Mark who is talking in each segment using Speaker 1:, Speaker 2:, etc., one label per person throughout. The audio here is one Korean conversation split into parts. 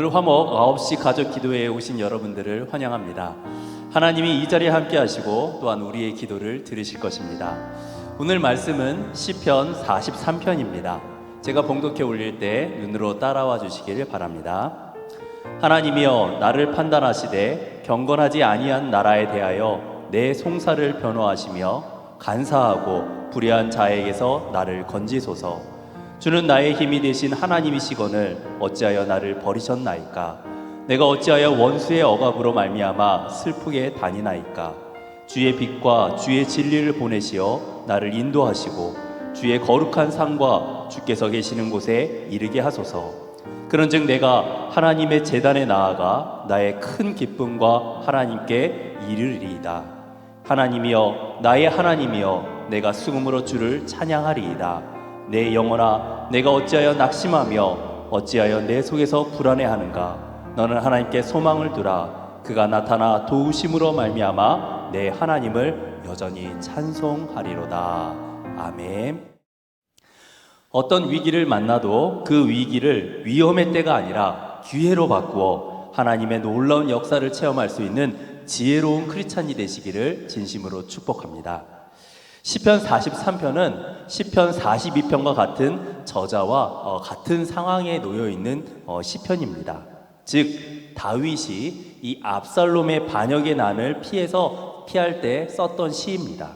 Speaker 1: 오늘 화목 9시 가족 기도회에 오신 여러분들을 환영합니다. 하나님이 이 자리에 함께 하시고 또한 우리의 기도를 들으실 것입니다. 오늘 말씀은 시편 43편입니다. 제가 봉독해 올릴 때 눈으로 따라와 주시길 바랍니다. 하나님이여 나를 판단하시되 경건하지 아니한 나라에 대하여 내 송사를 변호하시며 간사하고 불의한 자에게서 나를 건지소서 주는 나의 힘이 되신 하나님이시거늘 어찌하여 나를 버리셨나이까? 내가 어찌하여 원수의 억압으로 말미암아 슬프게 다니나이까? 주의 빛과 주의 진리를 보내시어 나를 인도하시고 주의 거룩한 상과 주께서 계시는 곳에 이르게 하소서. 그런즉 내가 하나님의 재단에 나아가 나의 큰 기쁨과 하나님께 이르리이다. 하나님이여 나의 하나님이여 내가 수금으로 주를 찬양하리이다 내 영혼아 내가 어찌하여 낙심하며 어찌하여 내 속에서 불안해하는가? 너는 하나님께 소망을 두라. 그가 나타나 도우심으로 말미암아 내 하나님을 여전히 찬송하리로다. 아멘. 어떤 위기를 만나도 그 위기를 위험의 때가 아니라 기회로 바꾸어 하나님의 놀라운 역사를 체험할 수 있는 지혜로운 크리스찬이 되시기를 진심으로 축복합니다. 시편 43편은 시편 42편과 같은 저자와 어, 같은 상황에 놓여 있는 어, 시편입니다. 즉 다윗이 이 압살롬의 반역의 난을 피해서 피할 때 썼던 시입니다.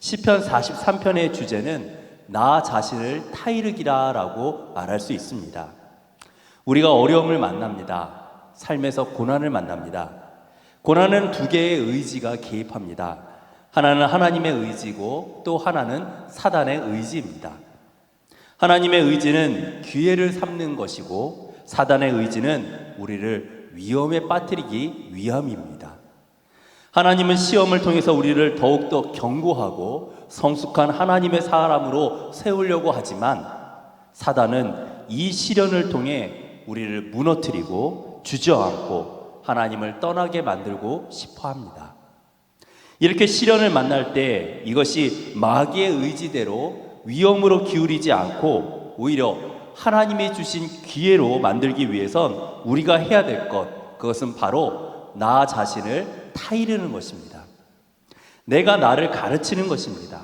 Speaker 1: 시편 43편의 주제는 나 자신을 타이르기라라고 말할 수 있습니다. 우리가 어려움을 만납니다. 삶에서 고난을 만납니다. 고난은 두 개의 의지가 개입합니다. 하나는 하나님의 의지고 또 하나는 사단의 의지입니다. 하나님의 의지는 기회를 삼는 것이고 사단의 의지는 우리를 위험에 빠뜨리기 위함입니다. 하나님은 시험을 통해서 우리를 더욱더 견고하고 성숙한 하나님의 사람으로 세우려고 하지만 사단은 이 시련을 통해 우리를 무너뜨리고 주저앉고 하나님을 떠나게 만들고 싶어 합니다. 이렇게 시련을 만날 때 이것이 마귀의 의지대로 위험으로 기울이지 않고 오히려 하나님이 주신 기회로 만들기 위해선 우리가 해야 될 것, 그것은 바로 나 자신을 타이르는 것입니다. 내가 나를 가르치는 것입니다.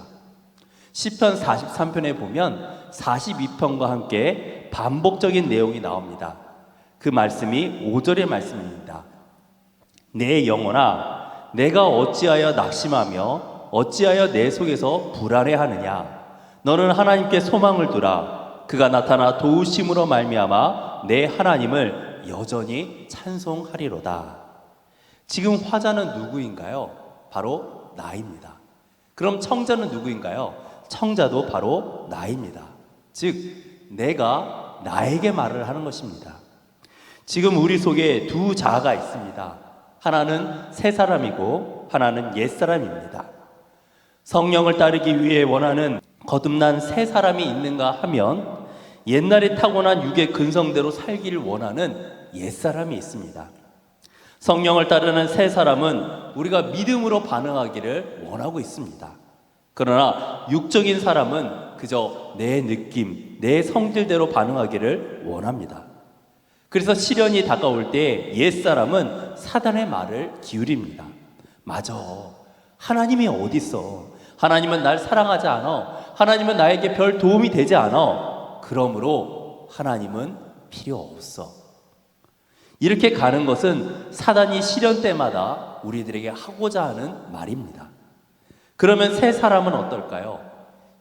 Speaker 1: 시편 43편에 보면 42편과 함께 반복적인 내용이 나옵니다. 그 말씀이 5절의 말씀입니다. 내 영혼아 내가 어찌하여 낙심하며 어찌하여 내 속에서 불안해하느냐 너는 하나님께 소망을 두라 그가 나타나 도우심으로 말미암아 내 하나님을 여전히 찬송하리로다. 지금 화자는 누구인가요? 바로 나입니다. 그럼 청자는 누구인가요? 청자도 바로 나입니다. 즉, 내가 나에게 말을 하는 것입니다. 지금 우리 속에 두 자아가 있습니다. 하나는 새 사람이고 하나는 옛 사람입니다. 성령을 따르기 위해 원하는 거듭난 새 사람이 있는가 하면 옛날에 타고난 육의 근성대로 살기를 원하는 옛 사람이 있습니다. 성령을 따르는 새 사람은 우리가 믿음으로 반응하기를 원하고 있습니다. 그러나 육적인 사람은 그저 내 느낌, 내 성질대로 반응하기를 원합니다. 그래서 시련이 다가올 때 옛사람은 사단의 말을 기울입니다. 맞아. 하나님이 어디 있어? 하나님은 날 사랑하지 않아. 하나님은 나에게 별 도움이 되지 않아. 그러므로 하나님은 필요 없어. 이렇게 가는 것은 사단이 시련 때마다 우리들에게 하고자 하는 말입니다. 그러면 새 사람은 어떨까요?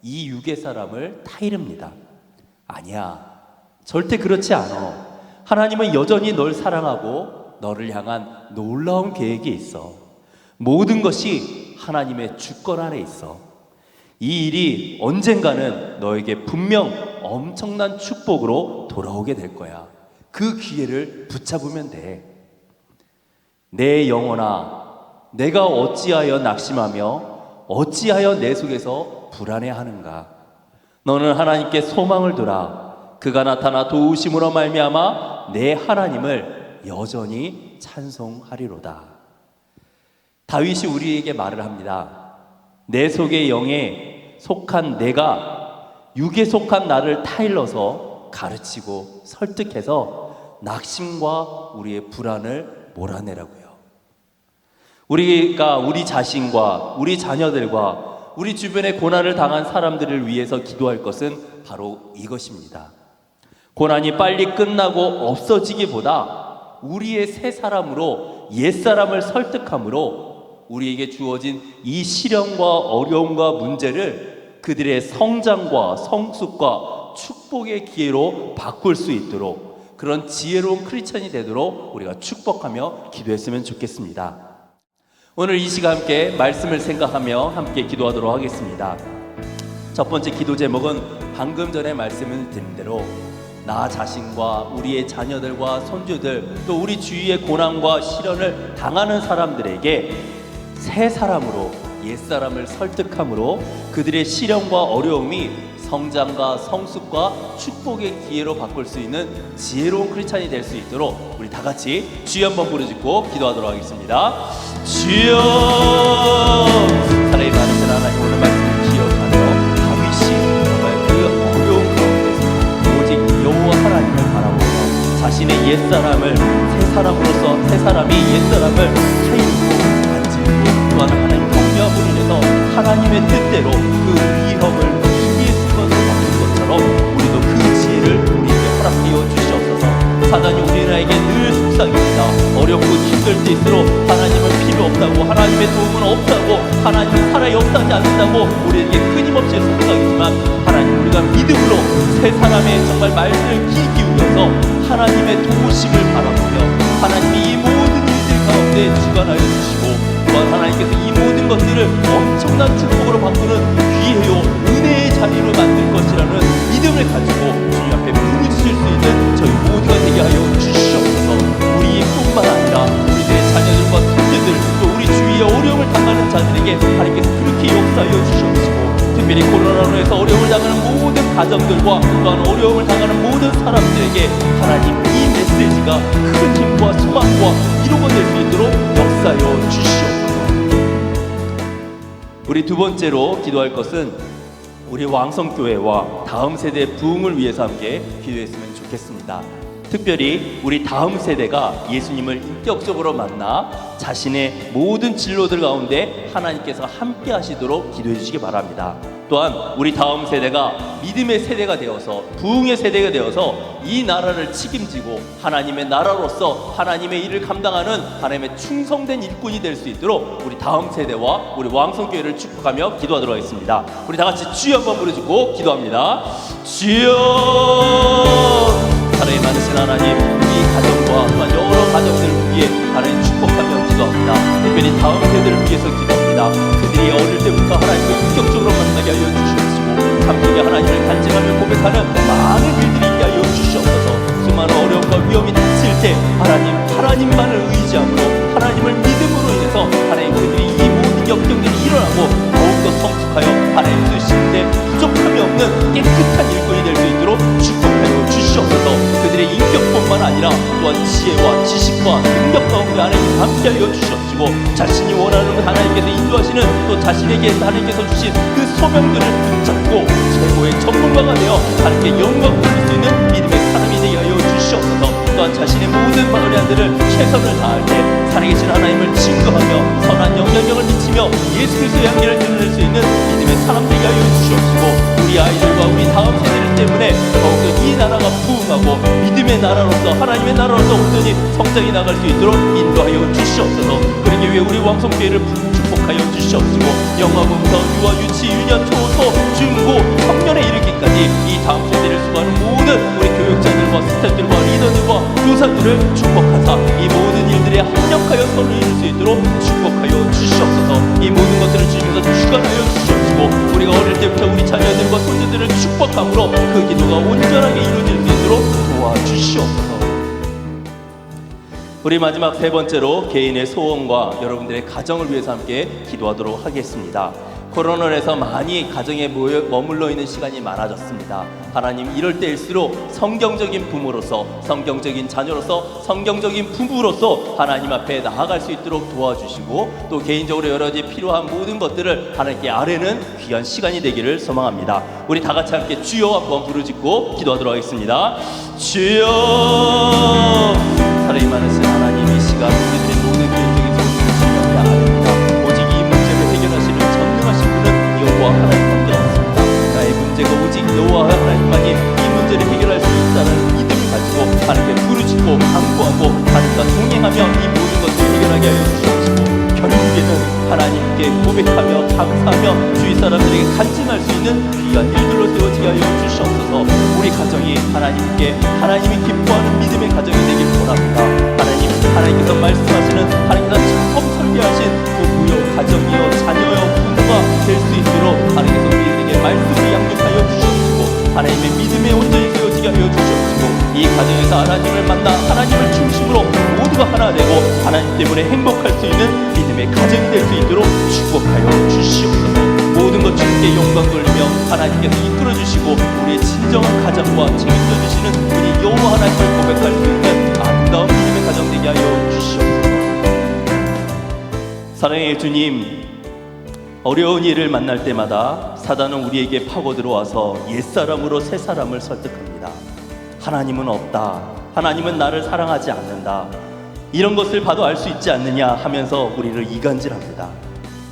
Speaker 1: 이 육의 사람을 타이릅니다. 아니야. 절대 그렇지 않아. 하나님은 여전히 널 사랑하고 너를 향한 놀라운 계획이 있어. 모든 것이 하나님의 주권 아래 있어. 이 일이 언젠가는 너에게 분명 엄청난 축복으로 돌아오게 될 거야. 그 기회를 붙잡으면 돼. 내 영혼아, 내가 어찌하여 낙심하며 어찌하여 내 속에서 불안해하는가? 너는 하나님께 소망을 두라. 그가 나타나 도우심으로 말미암아 내 하나님을 여전히 찬송하리로다. 다윗이 우리에게 말을 합니다. 내 속의 영에 속한 내가 육에 속한 나를 타일러서 가르치고 설득해서 낙심과 우리의 불안을 몰아내라고요. 우리가 우리 자신과 우리 자녀들과 우리 주변에 고난을 당한 사람들을 위해서 기도할 것은 바로 이것입니다. 고난이 빨리 끝나고 없어지기보다 우리의 새 사람으로 옛 사람을 설득함으로 우리에게 주어진 이 시련과 어려움과 문제를 그들의 성장과 성숙과 축복의 기회로 바꿀 수 있도록 그런 지혜로운 크리스천이 되도록 우리가 축복하며 기도했으면 좋겠습니다. 오늘 이 시간 함께 말씀을 생각하며 함께 기도하도록 하겠습니다. 첫 번째 기도 제목은 방금 전에 말씀을 드린 대로 나 자신과 우리의 자녀들과 손주들 또 우리 주위의 고난과 시련을 당하는 사람들에게 새 사람으로 옛 사람을 설득함으로 그들의 시련과 어려움이 성장과 성숙과 축복의 기회로 바꿀 수 있는 지혜로운 크리스찬이 될 수 있도록 우리 다 같이 주여 한번 부르짖고 기도하도록 하겠습니다. 주여 사랑이 많으신 하나님 자신의 옛 사람을 새 사람으로서 새 사람이 옛 사람을 차이고 만지고 또한 하나님 경외함으로 인해서 하나님의 뜻대로 그 위협을 하나님 우리나라에게 늘 속삭입니다. 어렵고 힘들 때일수록 하나님은 필요 없다고 하나님의 도움은 없다고 하나님은 살아이 없다지 않는다고 우리에게 끊임없이 속삭이지만 하나님 우리가 믿음으로 새 사람의 정말 말씀을 귀 기울여서 하나님의 도우심을 바라보며 하나님이 이 모든 일들 가운데 주관하여 주시고 또한 하나님께서 이 모든 것들을 엄청난 축복으로 바꾸는 귀해요 은혜의 자리로 만들 것이라는 믿음을 가지고 주님 앞에 부르짖을 수 있는 저희 모두가 되게 하여 주시옵소서. 우리뿐만 아니라 우리들의 자녀들과 손주들 또 우리 주위에 어려움을 당하는 자들에게 하나님께서 그렇게 역사하여 주시옵시고 특별히 코로나로 해서 어려움을 당하는 모든 가정들과 또한 어려움을 당하는 모든 사람들에게 하나님 이 메시지가 큰 힘과 소망과 위로가 될 수 있도록 역사하여 주시옵소서. 우리 두 번째로 기도할 것은 우리 왕성교회와 다음 세대 부흥을 위해서 함께 기도했으면 좋겠습니다. 특별히 우리 다음 세대가 예수님을 인격적으로 만나 자신의 모든 진로들 가운데 하나님께서 함께 하시도록 기도해 주시기 바랍니다. 또한 우리 다음 세대가 믿음의 세대가 되어서 부흥의 세대가 되어서 이 나라를 책임지고 하나님의 나라로서 하나님의 일을 감당하는 하나님의 충성된 일꾼이 될 수 있도록 우리 다음 세대와 우리 왕성교회를 축복하며 기도하도록 하겠습니다. 우리 다 같이 주여 한번 부르짖고 기도합니다. 주여 사랑이 많으신 하나님 이 가정과 또한 여러 가정들을 위해 하나님 축복하며 기도합니다. 특별히 다음 세대를 위해서 기도합니다. 그들이 어릴 때부터 하나님을 인격적으로 만나게 함께하여 주시옵시고 자신이 원하는 하나님께서 인도하시는 또 자신에게 하나님께서 주신 그 소명들을 붙잡고 최고의 전문가가 되어 하나님께 영광 돌릴 수 있는 믿음의 사람이 되게 하여 주시옵소서 또한 자신의 모든 마을의 안들을 최선을 다할 때 살아계신 하나님을 증거하며 선한 영향력을 미치며 예수 그리스도의 향기를 드러낼 수 있는 믿음의 사람 되게 하여 주시옵시고 우리 아이들과 우리 다음 세대들 때문에 더욱더 이 나라가 부흥하고 믿음의 나라로서 하나님의 나라로서 온전히 성장해 나갈 수 있도록 인도하여 주시옵소서. 그러기 위해 우리 왕성교회를 축복하여 주시옵시고 영화부터 유아 유치 유년 초소 중고 이르기까지 이 다음 세대를 수고하는 모든 우리 교육자들과 스태프들과 리더들과 교사들을 축복하사 이 모든 일들에 합력하여 선을 이룰 수 있도록 축복하여 주시옵소서 이 모든 것들을 주님께서 주관하여 주시옵시고 우리가 어릴 때부터 우리 자녀들과 손주들을 축복함으로 그 기도가 온전하게 이루어질 수 있도록 도와주시옵소서 우리 마지막 세 번째로 개인의 소원과 여러분들의 가정을 위해서 함께 기도하도록 하겠습니다. 코로나로 해서 많이 가정에 머물러 있는 시간이 많아졌습니다. 하나님 이럴 때일수록 성경적인 부모로서 성경적인 자녀로서 성경적인 부부로서 하나님 앞에 나아갈 수 있도록 도와주시고 또 개인적으로 여러 가지 필요한 모든 것들을 하나님께 아뢰는 귀한 시간이 되기를 소망합니다. 우리 다 같이 함께 주여 한번 부르짖고 기도하도록 하겠습니다. 주여 사랑이 많으신 하나님 이 시간 가정에서 하나님을 만나 하나님을 중심으로 모두가 하나 되고 하나님 때문에 행복할 수 있는 믿음의 가정이 될 수 있도록 축복하여 주시옵소서 모든 것 주님께 영광 돌리며 하나님께서 이끌어 주시고 우리의 진정한 가정과 책임져 주시는 우리 여호와 하나님을 고백할 수 있는 아름다운 믿음의 가정 되게 하여 주시옵소서 사랑의 주님 어려운 일을 만날 때마다 사단은 우리에게 파고 들어와서 옛사람으로 새사람을 설득합니다. 하나님은 없다. 하나님은 나를 사랑하지 않는다. 이런 것을 봐도 알 수 있지 않느냐 하면서 우리를 이간질합니다.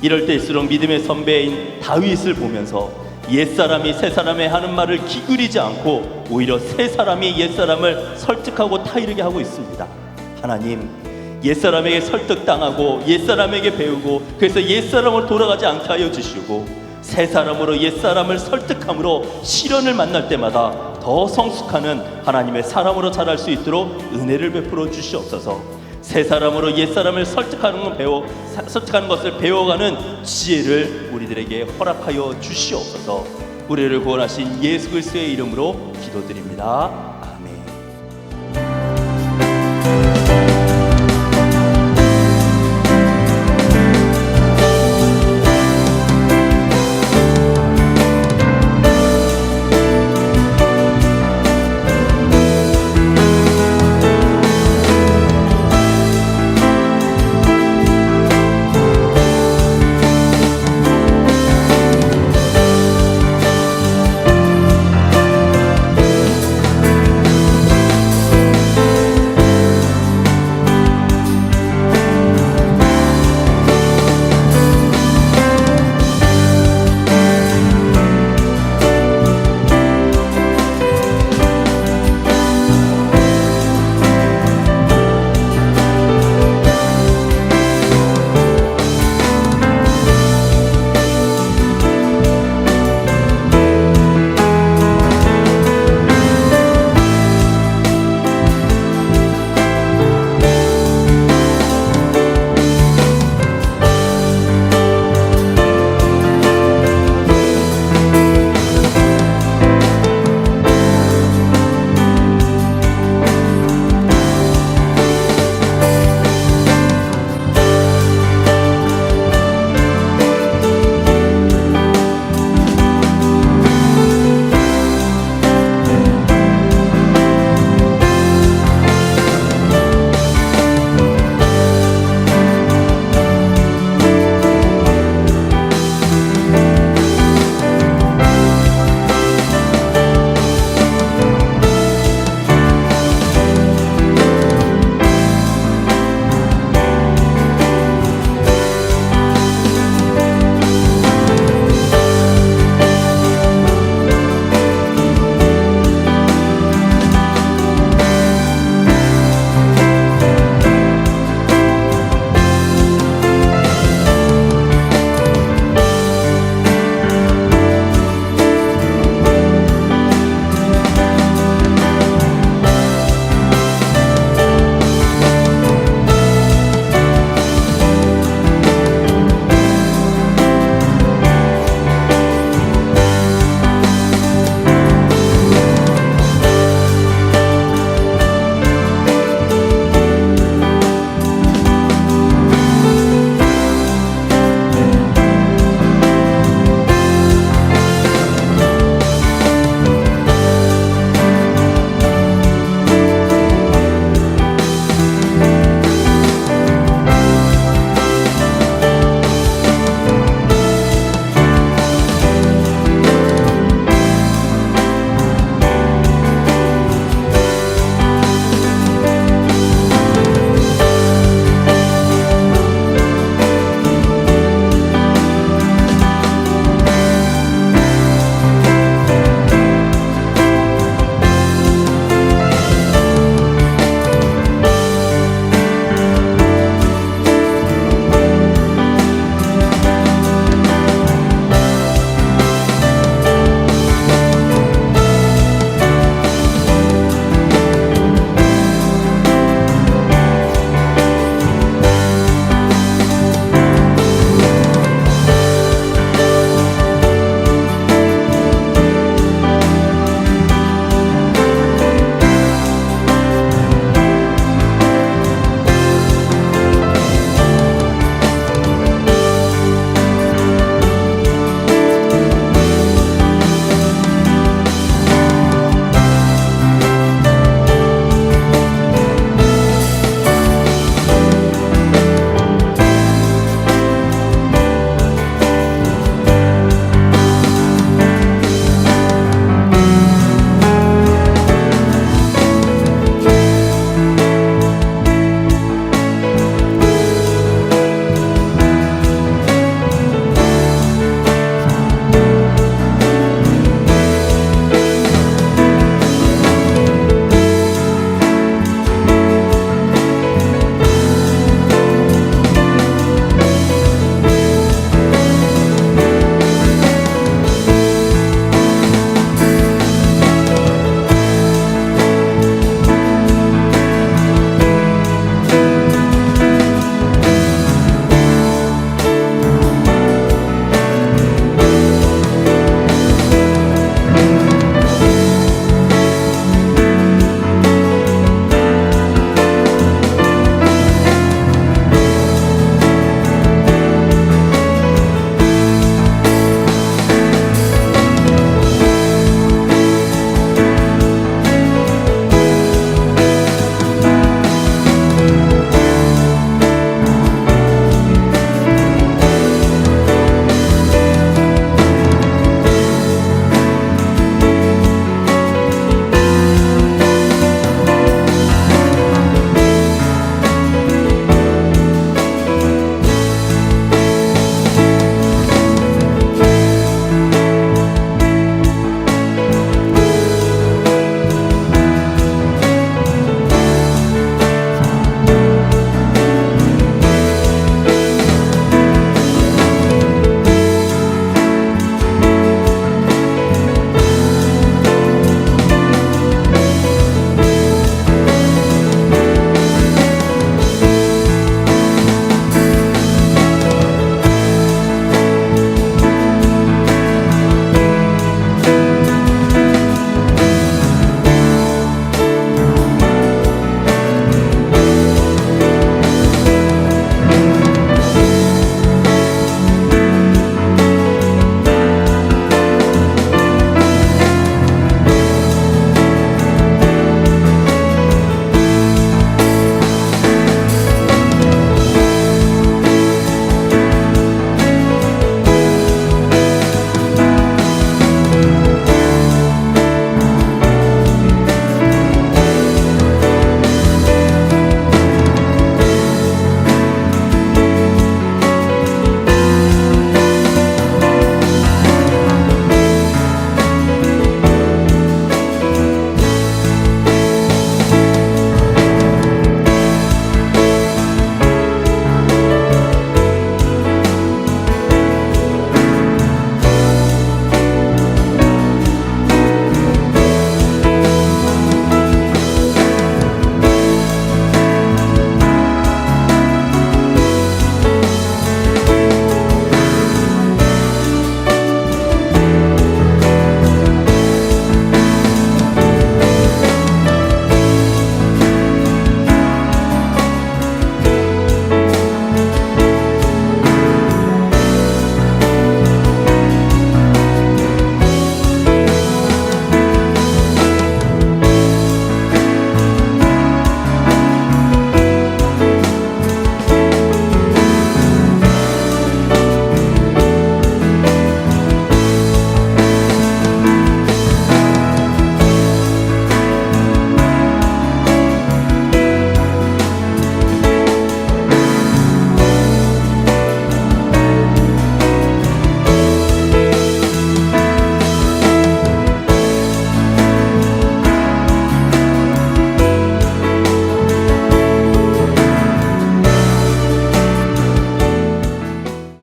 Speaker 1: 이럴 때일수록 믿음의 선배인 다윗을 보면서 옛사람이 새사람의 하는 말을 기울이지 않고 오히려 새사람이 옛사람을 설득하고 타이르게 하고 있습니다. 하나님, 옛사람에게 설득당하고 옛사람에게 배우고 그래서 옛사람으로 돌아가지 않게 하여 주시고 새 사람으로 옛 사람을 설득함으로 시련을 만날 때마다 더 성숙하는 하나님의 사람으로 자랄 수 있도록 은혜를 베풀어 주시옵소서. 새 사람으로 옛 사람을 설득하는 것 배워 사- 설득하는 것을 배워가는 지혜를 우리들에게 허락하여 주시옵소서. 우리를 구원하신 예수 그리스도의 이름으로 기도드립니다.